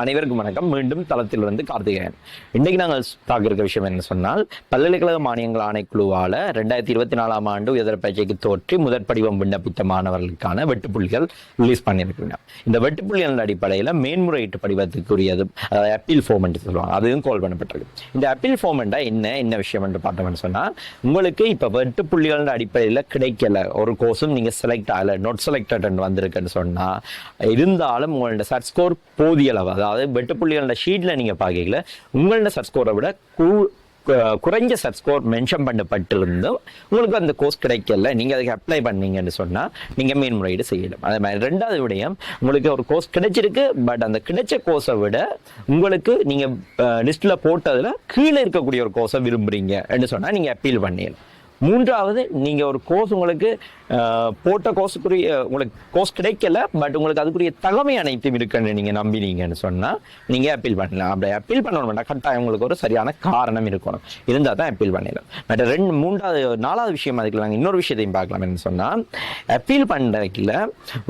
அனைவருக்கும் வணக்கம். மீண்டும் தளத்தில் வந்து கார்த்திகேயன். இன்னைக்கு நாங்கள் பார்க்க இருக்க விஷயம் என்ன சொன்னால் பல்கலைக்கழக மானியங்கள் ஆணைக்குழுவால் ரெண்டாயிரத்தி இருபத்தி நாலாம் ஆண்டு உயர்தர பயிற்சிக்கு தோற்றி முதற் படிவம் விண்ணப்பித்த மாணவர்களுக்கான வெட்டுப்புள்ளிகள் ரிலீஸ் பண்ணியிருக்கிறோம். இந்த வெட்டுப்புள்ளிகள் அடிப்படையில் மேன்முறையீட்டு படிவத்துக்குரியது அப்பீல் ஃபார்ம் என்று சொல்லுவாங்க அதுவும் கால் பண்ணப்பட்டிருக்கு. இந்த அப்பீல் ஃபார்ம்ண்டா என்ன என்ன விஷயம் என்று பார்த்தோம்னு சொன்னால் உங்களுக்கு இப்போ வெட்டுப்புள்ளிகள் அடிப்படையில் கிடைக்கல. ஒரு கோர்ஸும் நீங்கள் செலக்ட் ஆகலை நோட் செலக்டட் வந்திருக்குன்னு சொன்னால் இருந்தாலும் உங்களோட சட் ஸ்கோர் போதிய அளவு அதாவது வெட்டுப்புள்ளிகளோட ஷீட்டில் நீங்கள் பார்க்கல உங்களோட சட் ஸ்கோரை விட கூ- குறைஞ்ச சட் ஸ்கோர் மென்ஷன் பண்ணப்பட்டிருந்தும் உங்களுக்கு அந்த கோர்ஸ் கிடைக்கல. நீங்கள் அதுக்கு அப்ளை பண்ணீங்கன்னு சொன்னால் நீங்கள் மேன்முறையீடு செய்யலாம். அதே மாதிரி ரெண்டாவது விடயம் உங்களுக்கு ஒரு கோர்ஸ் கிடைச்சிருக்கு பட் அந்த கிடைச்ச கோர்ஸை விட உங்களுக்கு நீங்கள் லிஸ்ட்டில் போட்டதில் கீழே இருக்கக்கூடிய ஒரு கோர்ஸை விரும்புறீங்கன்னு சொன்னால் நீங்கள் அப்பீல் பண்ணிடலாம் மூன்றாவது நீங்கள் ஒரு கோர்ஸ் உங்களுக்கு போட்ட கோர்ஸுக்குரிய உங்களுக்கு கோர்ஸ் கிடைக்கல பட் உங்களுக்கு அதுக்குரிய தகமை அனைத்தும் இருக்குன்னு நீங்கள் நம்பினீங்கன்னு சொன்னால் நீங்கள் அப்பீல் பண்ணலாம். அப்படி அப்பீல் பண்ணணும் கட்டாயம் உங்களுக்கு ஒரு சரியான காரணம் இருக்கணும். இருந்தால் தான் அப்பீல் பண்ணிடலாம். பட் ரெண்டு மூன்றாவது நாலாவது விஷயம் அதுக்கு நாங்கள் இன்னொரு விஷயத்தையும் பார்க்கலாம் என்ன சொன்னால் அப்பீல் பண்றதுல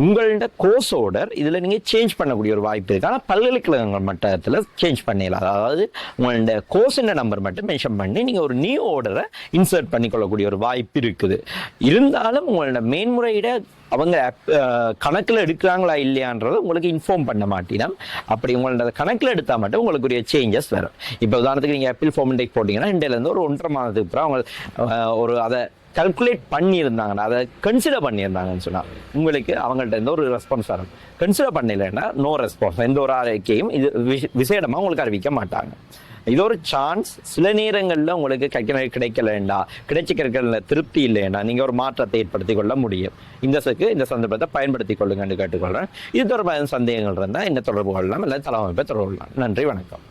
உங்களோட கோர்ஸ் ஆர்டர் இதில் நீங்கள் சேஞ்ச் பண்ணக்கூடிய ஒரு வாய்ப்பு இருக்குது ஆனால் பல்கலைக்கழகங்கள் மட்டத்தில் சேஞ்ச் பண்ணிடலாம். அதாவது உங்களோட கோர்ஸ் நம்பர் மட்டும் மென்ஷன் பண்ணி நீங்கள் ஒரு நியூ ஆர்டரை இன்சர்ட் பண்ணிக்கொள்ளக்கூடிய ஒரு வாய்ப்பு இருக்குது. இருந்தாலும் உங்களோட மேன்முறையிட அவங்க கணக்கில் எடுக்கிறாங்களா இல்லையான்றதை உங்களுக்கு இன்ஃபார்ம் பண்ண மாட்டினா அப்படி உங்களோட கணக்கில் எடுத்தால் மட்டும் உங்களுக்குரிய சேஞ்சஸ் வரும். இப்போ உதாரணத்துக்கு நீங்கள் ஆப்பிள் ஃபார்ம் இண்டெக்ஸ் போட்டிங்கன்னா இண்டியிலேருந்து ஒரு ஒன்றரை மாதத்துக்கு அப்புறம் அவங்க ஒரு அதை கல்குலேட் பண்ணியிருந்தாங்கன்னா அதை கன்சிடர் பண்ணியிருந்தாங்கன்னு சொன்னால் உங்களுக்கு அவங்கள்ட்ட இருந்து ஒரு ரெஸ்பான்ஸ் வரும். கன்சிடர் பண்ணலைன்னா நோ ரெஸ்பான்ஸ் எந்த ஒரு அறிக்கையும் இது விஷ- விசேடமாக உங்களுக்கு அறிவிக்க மாட்டாங்க. இது ஒரு சான்ஸ் சில நேரங்களில் உங்களுக்கு கிடைக்க கிடைக்கலண்டா கிடைச்சிக்கிறதுல திருப்தி இல்லைன்னா நீங்கள் ஒரு மாற்றத்தை ஏற்படுத்தி கொள்ள முடியும். இந்த சக்கு இந்த சந்தர்ப்பத்தை பயன்படுத்தி கொள்ளுங்கன்னு கேட்டுக்கொள்கிறேன் இது தொடர்பான சந்தேகங்கள் இருந்தால் என்ன தொடர்பு கொள்ளலாம்? இல்லை தலைமைப்பை தொடர்பு கொள்ளலாம். நன்றி வணக்கம்.